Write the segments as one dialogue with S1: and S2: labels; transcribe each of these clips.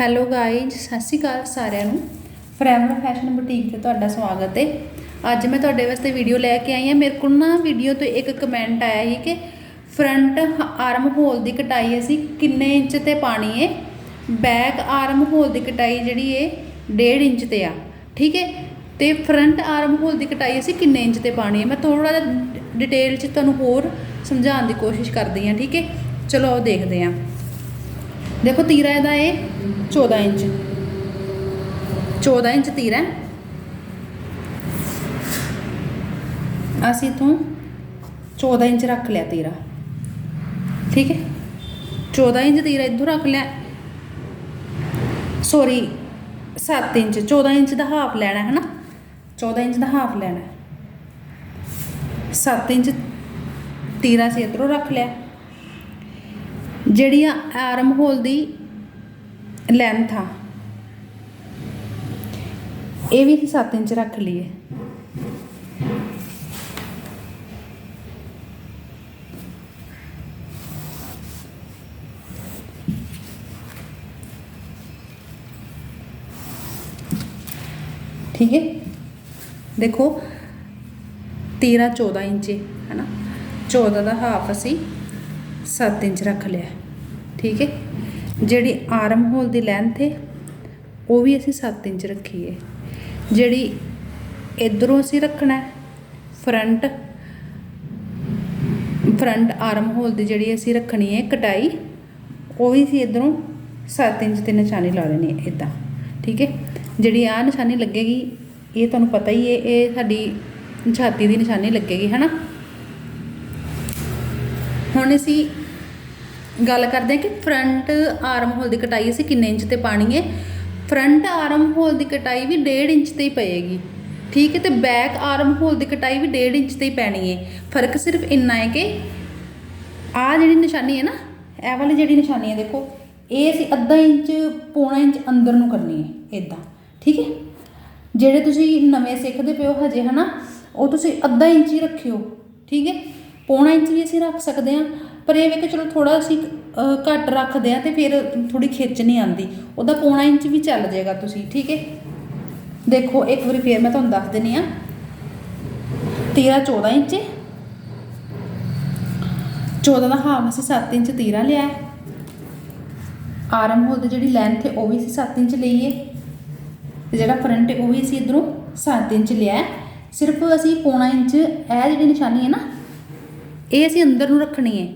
S1: Hello guys ਸਤਿ ਸ਼੍ਰੀ ਅਕਾਲ ਸਾਰਿਆਂ ਨੂੰ। ਫਰੈਵਰ ਫੈਸ਼ਨ ਬੁਟੀਕ ਤੇ ਤੁਹਾਡਾ ਸਵਾਗਤ ਹੈ। ਅੱਜ ਮੈਂ ਤੁਹਾਡੇ ਵਾਸਤੇ ਵੀਡੀਓ ਲੈ ਕੇ ਆਈ ਹਾਂ। ਮੇਰੇ ਕੋਲ ਨਾ ਵੀਡੀਓ ਤੋਂ ਇੱਕ ਕਮੈਂਟ ਆਇਆ ਸੀ ਕਿ ਫਰੰਟ ਆਰਮ ਹੋਲ ਦੀ ਕਟਾਈ ਅਸੀਂ ਕਿੰਨੇ ਇੰਚ ਤੇ ਪਾਣੀ ਹੈ? ਬੈਕ ਆਰਮ ਹੋਲ ਦੀ ਕਟਾਈ ਜਿਹੜੀ ਹੈ 1.5 ਇੰਚ ਤੇ ਆ। ਠੀਕ ਹੈ? ਤੇ ਫਰੰਟ ਆਰਮ ਹੋਲ ਦੀ ਕਟਾਈ ਅਸੀਂ ਕਿੰਨੇ ਇੰਚ ਤੇ ਪਾਣੀ ਹੈ? ਮੈਂ ਥੋੜਾ ਜਿਹਾ ਡਿਟੇਲ 'ਚ ਤੁਹਾਨੂੰ ਹੋਰ ਸਮਝਾਉਣ ਦੀ ਕੋਸ਼ਿਸ਼ ਕਰਦੀ ਹਾਂ। ਠੀਕ ਹੈ? ਚਲੋ ਦੇਖਦੇ ਹਾਂ। ਦੇਖੋ ਤੀਰਾ ਇਹਦਾ ਇਹ 14 ਇੰਚ। 14 ਇੰਚ ਤੀਰਾ ਅਸੀਂ ਇਥੋਂ 14 ਇੰਚ ਰੱਖ ਲਿਆ ਤੀਰਾ। ਠੀਕ ਹੈ? 14 ਇੰਚ ਤੀਰਾ ਇੱਥੋਂ ਰੱਖ ਲਿਆ। Sorry 7 inch. 14 ਇੰਚ ਦਾ ਹਾਫ ਲੈਣਾ ਹੈ ਨਾ? 14 ਇੰਚ ਦਾ ਹਾਫ ਲੈਣਾ 7 ਇੰਚ ਤੀਰਾ ਸੀ ਇੱਧਰੋਂ ਰੱਖ ਲਿਆ। ਜਿਹੜੀ ਆ ਆਰਮ ਹੋਲ ਦੀ ਲੈਂਥ ਆ, ਇਹ ਵੀ 7 ਇੰਚ ਰੱਖ ਲਈਏ। ਠੀਕ ਹੈ? ਦੇਖੋ 13 14 ਇੰਚ ਹੈ ਨਾ 14 ਦਾ ਹਾਫ ਅਸੀਂ 7 ਇੰਚ ਰੱਖ ਲਿਆ। ਠੀਕ ਹੈ? ਜਿਹੜੀ ਆਰਮ ਹੋਲ ਦੀ ਲੈਂਥ ਹੈ, ਉਹ ਵੀ ਅਸੀਂ 7 ਇੰਚ ਰੱਖੀ ਹੈ ਜਿਹੜੀ ਇਧਰੋਂ ਅਸੀਂ ਰੱਖਣਾ ਫਰੰਟ ਫਰੰਟ ਆਰਮ ਹੋਲ ਦੀ ਜਿਹੜੀ ਅਸੀਂ ਰੱਖਣੀ ਹੈ ਕਟਾਈ, ਉਹ ਵੀ ਅਸੀਂ ਇਧਰੋਂ 7 ਇੰਚ ਤੇ ਨਿਸ਼ਾਨੀ ਲਾ ਲੈਣੀ ਹੈ ਇਦਾਂ ਠੀਕ ਹੈ? ਜਿਹੜੀ ਆ ਨਿਸ਼ਾਨੀ ਲੱਗੇਗੀ, ਇਹ ਤੁਹਾਨੂੰ ਪਤਾ ਹੀ ਹੈ, ਇਹ ਸਾਡੀ ਛਾਤੀ ਦੀ ਨਿਸ਼ਾਨੀ ਲੱਗੇਗੀ ਹੈ ਨਾ ਹੁਣ ਅਸੀਂ ਗੱਲ ਕਰਦੇ ਹਾਂ ਕਿ ਫਰੰਟ ਆਰਮ ਹੋਲ ਦੀ ਕਟਾਈ ਅਸੀਂ ਕਿੰਨੇ ਇੰਚ ਤੇ ਪਾਣੀ ਹੈ? ਫਰੰਟ ਆਰਮ ਹੋਲ ਦੀ ਕਟਾਈ ਵੀ 1.5 ਇੰਚ ਤੇ ਹੀ ਪਏਗੀ। ਠੀਕ ਹੈ, ਤੇ ਬੈਕ ਆਰਮ ਹੋਲ ਦੀ ਕਟਾਈ ਵੀ 1.5 ਇੰਚ ਤੇ ਹੀ ਪੈਣੀ ਹੈ। ਫ਼ਰਕ ਸਿਰਫ ਇੰਨਾ ਹੈ ਕਿ ਆ ਜਿਹੜੀ ਨਿਸ਼ਾਨੀ ਹੈ ਨਾ, ਇਹ ਵਾਲੀ ਜਿਹੜੀ ਨਿਸ਼ਾਨੀ ਹੈ ਦੇਖੋ, ਇਹ ਅਸੀਂ ਅੱਧਾ ਇੰਚ ਪੌਣਾ ਇੰਚ ਅੰਦਰ ਨੂੰ ਕਰਨੀ ਹੈ ਇਦਾਂ ਠੀਕ ਹੈ? ਜਿਹੜੇ ਤੁਸੀਂ ਨਵੇਂ ਸਿੱਖਦੇ ਪਿਓ ਹਜੇ, ਹਨਾ, ਉਹ ਤੁਸੀਂ ਅੱਧਾ ਇੰਚ ਹੀ ਰੱਖਿਓ। ਠੀਕ ਹੈ? ਪੌਣਾ ਇੰਚ ਵੀ ਅਸੀਂ ਰੱਖ ਸਕਦੇ ਹਾਂ ਪਰ ਇਹ ਵੇ ਕਿ ਚਲੋ ਥੋੜਾ ਅਸੀਂ ਘੱਟ ਰੱਖਦੇ ਆ ਤੇ ਫਿਰ ਥੋੜੀ ਖਿੱਚ ਨਹੀਂ ਆਂਦੀ ਉਹਦਾ ਪੌਣਾ ਇੰਚ ਵੀ ਚੱਲ ਜਾਏਗਾ ਤੁਸੀਂ, ਠੀਕ ਹੈ ਦੇਖੋ, ਇੱਕ ਵਾਰੀ ਫੇਰ ਮੈਂ ਤੁਹਾਨੂੰ ਦੱਸ ਦਿੰਨੀ ਆ। 13 14 ਇੰਚ 14 ਦਾ ਹਾਫ ਅਸੀਂ 7 ਇੰਚ ਤੀਰਾ ਲਿਆ ਆਰਮ ਹੋਲ ਦੀ ਜਿਹੜੀ ਲੈਂਥ ਹੈ ਉਹ ਵੀ ਅਸੀਂ 7 ਇੰਚ ਲਈ ਹੈ ਤੇ ਜਿਹੜਾ ਫਰੰਟ ਹੈ ਉਹ ਵੀ ਅਸੀਂ ਇਧਰੋਂ 7 ਇੰਚ ਲਿਆ ਸਿਰਫ ਅਸੀਂ ਪੌਣਾ ਇੰਚ, ਇਹ ਜਿਹੜੀ ਨਿਸ਼ਾਨੀ ਹੈ ਨਾ, ਇਹ ਅਸੀਂ ਅੰਦਰ ਨੂੰ ਰੱਖਣੀ ਹੈ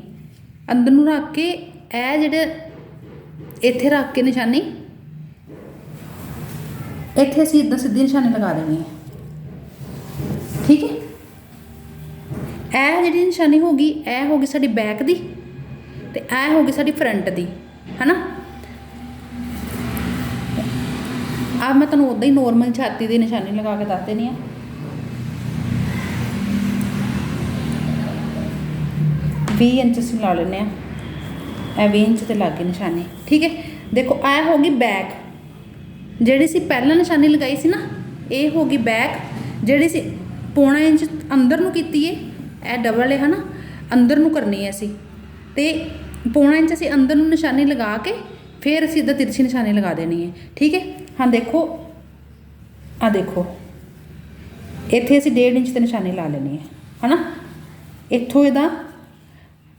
S1: ਅੰਦਰ ਨੂੰ ਰੱਖ ਕੇ ਇਹ ਜਿਹੜੇ ਇੱਥੇ ਰੱਖ ਕੇ ਨਿਸ਼ਾਨੀ, ਇੱਥੇ ਅਸੀਂ ਇਦਾਂ ਸਿੱਧੀ ਨਿਸ਼ਾਨੀ ਲਗਾ ਦੇਣੀ ਹੈ। ਠੀਕ ਹੈ? ਇਹ ਜਿਹੜੀ ਨਿਸ਼ਾਨੀ ਹੋ ਗਈ, ਇਹ ਹੋ ਗਈ ਸਾਡੀ ਬੈਕ ਦੀ ਤੇ ਇਹ ਹੋ ਗਈ ਸਾਡੀ ਫਰੰਟ ਦੀ, ਹਨਾ? ਆ ਮੈਂ ਤੁਹਾਨੂੰ ਉਦਾਂ ਹੀ ਨੋਰਮਲ ਛਾਤੀ ਦੀ ਨਿਸ਼ਾਨੀ ਲਗਾ ਕੇ ਦੱਸ ਦੇਣੀ ਆ। ਵੀਹ ਇੰਚ ਅਸੀਂ ਲਾ ਲੈਂਦੇ ਆ ਇਹ 20 ਇੰਚ ਤੇ ਲੱਗ ਗਈ ਨਿਸ਼ਾਨੀ। ਠੀਕ ਹੈ? ਦੇਖੋ ਇਹ ਹੋ ਗਈ ਬੈਕ ਜਿਹੜੀ ਸੀ ਪਹਿਲਾਂ ਨਿਸ਼ਾਨੀ ਲਗਾਈ ਸੀ ਨਾ, ਇਹ ਹੋ ਗਈ ਬੈਕ ਜਿਹੜੀ ਸੀ ਪੌਣਾ ਇੰਚ ਅੰਦਰ ਨੂੰ ਕੀਤੀ ਏ, ਇਹ ਡਬਲ ਹੈ ਹਨਾ? ਅੰਦਰ ਨੂੰ ਕਰਨੀ ਹੈ ਅਸੀਂ। ਤੇ ਪੌਣਾ ਇੰਚ ਅਸੀਂ ਅੰਦਰ ਨੂੰ ਨਿਸ਼ਾਨੀ ਲਗਾ ਕੇ, ਫਿਰ ਅਸੀਂ ਇੱਦਾਂ ਤਿਰਛੀ ਨਿਸ਼ਾਨੀ ਲਗਾ ਦੇਣੀ ਹੈ ਠੀਕ ਹੈ? ਹਾਂ, ਦੇਖੋ। ਆ ਦੇਖੋ। ਇੱਥੇ ਅਸੀਂ 1.5 ਇੰਚ ਤੇ ਨਿਸ਼ਾਨੀ ਲਾ ਲੈਣੀ ਹੈ ਹਨਾ? ਇੱਥੋਂ ਇਹਦਾ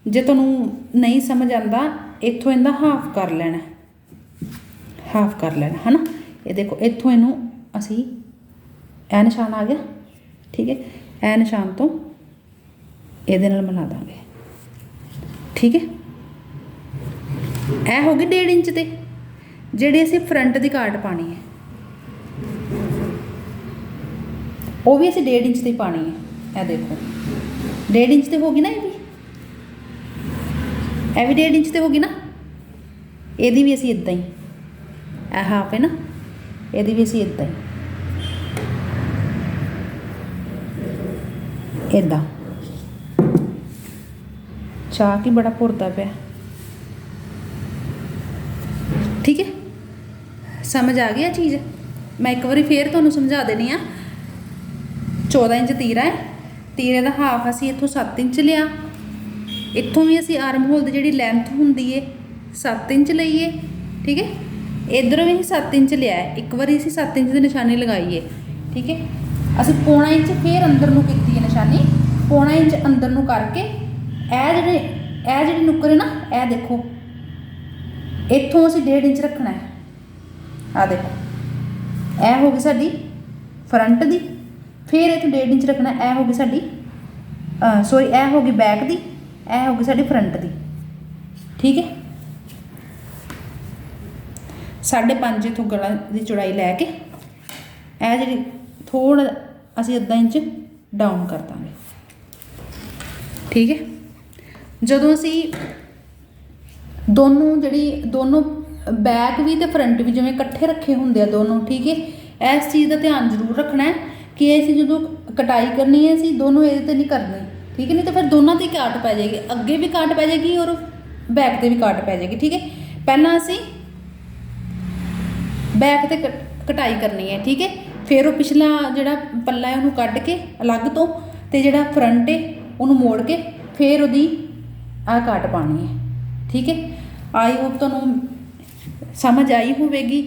S1: ਜੇ ਤੁਹਾਨੂੰ ਨਹੀਂ ਸਮਝ ਆਂਦਾ, ਇੱਥੋਂ ਇਹਦਾ ਹਾਫ ਕਰ ਲੈਣਾ। ਹਾਫ ਕਰ ਲੈਣਾ, ਹਨਾ? ਇਹ ਦੇਖੋ, ਇੱਥੋਂ ਇਹਨੂੰ ਅਸੀਂ ਇਹ ਨਿਸ਼ਾਨ ਆ ਗਿਆ, ਠੀਕ ਹੈ? ਇਹ ਨਿਸ਼ਾਨ ਤੋਂ ਇਹਦੇ ਨਾਲ ਮਿਲਾ ਦਾਂਗੇ। ਠੀਕ ਹੈ? ਇਹ ਹੋ ਗਈ 1.5 ਇੰਚ ਤੇ, ਜਿਹੜੀ ਅਸੀਂ ਫਰੰਟ ਦੀ ਕਾਟ ਪਾਣੀ ਹੈ। ਉਹ ਵੀ ਅਸੀਂ 1.5 ਇੰਚ ਤੇ ਹੀ ਪਾਣੀ ਹੈ, ਇਹ ਦੇਖੋ। 1.5 ਇੰਚ ਤੇ ਹੋ ਗਈ ਨਾ ਇਹ ਇਹ ਵੀ 1.5 ਇੰਚ ਤੇ ਹੋ ਗਈ ਨਾ? ਇਹਦੀ ਵੀ ਅਸੀਂ ਇਦਾਂ ਹੀ। ਇਹ ਹਾਫ ਹੈ ਨਾ? ਇਹਦੀ ਵੀ ਅਸੀਂ ਇਦਾਂ ਹੀ। ਇਦਾਂ ਚਾਹ ਕੀ ਬੜਾ ਭੁਰਦਾ ਪਿਆ। ਠੀਕ ਹੈ? ਸਮਝ ਆ ਗਿਆ ਚੀਜ਼? ਮੈਂ ਇੱਕ ਵਾਰੀ ਫੇਰ ਤੁਹਾਨੂੰ ਸਮਝਾ ਦੇਣੀ ਆ। 14 ਇੰਚ ਤੀਰਾ ਹੈ। ਤੀਰੇ ਦਾ ਹਾਫ ਅਸੀਂ ਇੱਥੋਂ 7 ਇੰਚ ਲਿਆ। ਇੱਥੋਂ ਵੀ ਅਸੀਂ ਆਰਮ ਹੋਲ ਦੀ ਜਿਹੜੀ ਲੈਂਥ ਹੁੰਦੀ ਏ 7 ਇੰਚ ਲਈਏ, ਠੀਕ ਹੈ ਇਧਰੋਂ ਵੀ 7 ਇੰਚ ਲਿਆ ਇੱਕ ਵਾਰੀ ਅਸੀਂ 7 ਇੰਚ ਦੀ ਨਿਸ਼ਾਨੀ ਲਗਾਈਏ ਠੀਕ ਹੈ ਅਸੀਂ ਪੌਣਾ ਇੰਚ ਫੇਰ ਅੰਦਰ ਨੂੰ ਕੀਤੀ ਹੈ ਨਿਸ਼ਾਨੀ। ਪੌਣਾ ਇੰਚ ਅੰਦਰ ਨੂੰ ਕਰਕੇ, ਇਹ ਜਿਹੜੇ, ਇਹ ਜਿਹੜੀ ਨੁੱਕਰ ਹੈ ਨਾ, ਇਹ ਦੇਖੋ। ਇੱਥੋਂ ਅਸੀਂ 1.5 ਇੰਚ ਰੱਖਣਾ ਹੈ ਆ ਦੇਖੋ। ਇਹ ਹੋ ਗਈ ਸਾਡੀ ਫਰੰਟ ਦੀ। ਫਿਰ ਇੱਥੋਂ 1.5 ਇੰਚ ਰੱਖਣਾ, ਇਹ ਹੋ ਗਈ ਸਾਡੀ ਸੋਰੀ ਇਹ ਹੋ ਗਈ ਬੈਕ ਦੀ। ਇਹ ਹੋ ਗਈ ਸਾਡੀ ਫਰੰਟ ਦੀ। ਠੀਕ ਹੈ? ਸਾਢੇ ਪੰਜ ਇਥੋਂ ਗਲਾ ਦੀ ਚੌੜਾਈ ਲੈ ਕੇ ਇਹ ਜਿਹੜੀ ਥੋੜਾ ਅਸੀਂ ਅੱਧਾ ਇੰਚ ਡਾਊਨ ਕਰ ਦਾਂਗੇ। ਠੀਕ ਹੈ? ਜਦੋਂ ਅਸੀਂ ਦੋਨੋਂ ਜਿਹੜੀ, ਦੋਨੋਂ ਬੈਕ ਵੀ ਤੇ ਫਰੰਟ ਵੀ ਜਿਵੇਂ ਇਕੱਠੇ ਰੱਖੇ ਹੁੰਦੇ ਆ ਦੋਨੋਂ, ਠੀਕ ਹੈ? ਇਸ ਚੀਜ਼ ਦਾ ਧਿਆਨ ਜ਼ਰੂਰ ਰੱਖਣਾ ਹੈ ਕਿ ਅਸੀਂ ਜਦੋਂ ਕਟਾਈ ਕਰਨੀ ਹੈ ਅਸੀਂ ਦੋਨੋਂ ਇਹਦੇ ਤੇ ਨਹੀਂ ਕਰਨੀ। ਠੀਕ ਹੈ, ਨਹੀਂ ਤਾਂ ਫਿਰ ਦੋਨਾਂ ਤੇ ਹੀ ਕਾਟ ਪੈ ਜਾਏਗੀ। ਅੱਗੇ ਵੀ ਕਾਟ ਪੈ ਜਾਏਗੀ ਔਰ ਬੈਕ ਤੇ ਵੀ ਕਾਟ ਪੈ ਜਾਏਗੀ, ਠੀਕ ਹੈ? ਪਹਿਲਾਂ ਅਸੀਂ ਬੈਕ ਤੇ ਕਟ- ਕਟਾਈ ਕਰਨੀ ਹੈ, ਠੀਕ ਹੈ? ਫਿਰ ਉਹ ਪਿਛਲਾ ਜਿਹੜਾ ਪੱਲਾ ਹੈ, ਉਹਨੂੰ ਕੱਢ ਕੇ ਅਲੱਗ ਤੋਂ ਤੇ ਜਿਹੜਾ ਫਰੰਟ ਹੈ, ਉਹਨੂੰ ਮੋੜ ਕੇ ਫਿਰ ਉਹਦੀ ਆਹ ਕਾਟ ਪਾਣੀ ਹੈ, ਠੀਕ ਹੈ? ਆਈ ਹੋਪ ਤੁਹਾਨੂੰ ਸਮਝ ਆਈ ਹੋਵੇਗੀ।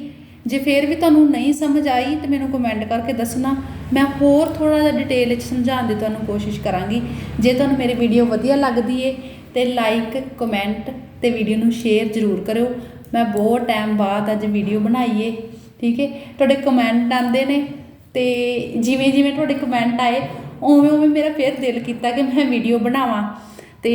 S1: ਜੇ ਫਿਰ ਵੀ ਤੁਹਾਨੂੰ ਨਹੀਂ ਸਮਝ ਆਈ ਤੇ ਮੈਨੂੰ ਕਮੈਂਟ ਕਰਕੇ ਦੱਸਣਾ। ਮੈਂ ਹੋਰ ਥੋੜਾ ਜਿਹਾ ਡਿਟੇਲ ਵਿੱਚ ਸਮਝਾਉਣ ਦੀ ਤੁਹਾਨੂੰ ਕੋਸ਼ਿਸ਼ ਕਰਾਂਗੀ। ਜੇ ਤੁਹਾਨੂੰ ਮੇਰੀ ਵੀਡੀਓ ਵਧੀਆ ਲੱਗਦੀ ਏ ਤੇ ਲਾਈਕ ਕਮੈਂਟ ਤੇ ਵੀਡੀਓ ਨੂੰ ਸ਼ੇਅਰ ਜ਼ਰੂਰ ਕਰਿਓ। ਮੈਂ ਬਹੁਤ ਟਾਈਮ ਬਾਅਦ ਅੱਜ ਵੀਡੀਓ ਬਣਾਈ ਏ, ਠੀਕ ਹੈ ਤੁਹਾਡੇ ਕਮੈਂਟ ਆਉਂਦੇ ਨੇ ਤੇ ਜਿਵੇਂ ਜਿਵੇਂ ਤੁਹਾਡੇ ਕਮੈਂਟ ਆਏ ਉਵੇਂ ਉਵੇਂ ਮੇਰਾ ਫਿਰ ਦਿਲ ਕੀਤਾ ਕਿ ਮੈਂ ਵੀਡੀਓ ਬਣਾਵਾਂ। ਤੇ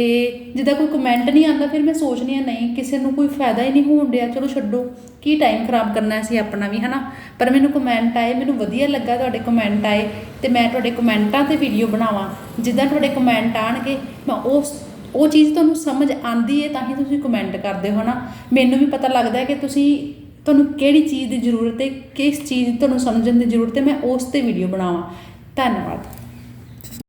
S1: ਜਿੱਦਾਂ ਕੋਈ ਕਮੈਂਟ ਨਹੀਂ ਆਉਂਦਾ, ਫਿਰ ਮੈਂ ਸੋਚਦੀ ਹਾਂ, ਨਹੀਂ, ਕਿਸੇ ਨੂੰ ਕੋਈ ਫਾਇਦਾ ਹੀ ਨਹੀਂ ਹੋਣ ਡਿਆ। ਚਲੋ ਛੱਡੋ, ਕੀ ਟਾਈਮ ਖਰਾਬ ਕਰਨਾ ਸੀ ਆਪਣਾ ਵੀ, ਹਨਾ? ਪਰ ਮੈਨੂੰ ਕਮੈਂਟ ਆਏ, ਮੈਨੂੰ ਵਧੀਆ ਲੱਗਾ ਤੁਹਾਡੇ ਕਮੈਂਟ ਆਏ ਤੇ ਮੈਂ ਤੁਹਾਡੇ ਕਮੈਂਟਾਂ ਤੇ ਵੀਡੀਓ ਬਣਾਵਾਂ। ਜਿੱਦਾਂ ਤੁਹਾਡੇ ਕਮੈਂਟ ਆਣਗੇ, ਮੈਂ ਉਸ ਉਹ ਚੀਜ਼ ਤੁਹਾਨੂੰ ਸਮਝ ਆਂਦੀ ਹੈ ਤਾਂ ਹੀ ਤੁਸੀਂ ਕਮੈਂਟ ਕਰਦੇ ਹੋ ਨਾ ਮੈਨੂੰ ਵੀ ਪਤਾ ਲੱਗਦਾ ਹੈ ਕਿ ਤੁਸੀਂ, ਤੁਹਾਨੂੰ ਕਿਹੜੀ ਚੀਜ਼ ਦੀ ਜ਼ਰੂਰਤ ਹੈ ਕਿਸ ਚੀਜ਼ ਤੁਹਾਨੂੰ ਸਮਝਣ ਦੀ ਜ਼ਰੂਰਤ ਹੈ ਮੈਂ ਉਸ ਤੇ ਵੀਡੀਓ ਬਣਾਵਾਂ। ਧੰਨਵਾਦ।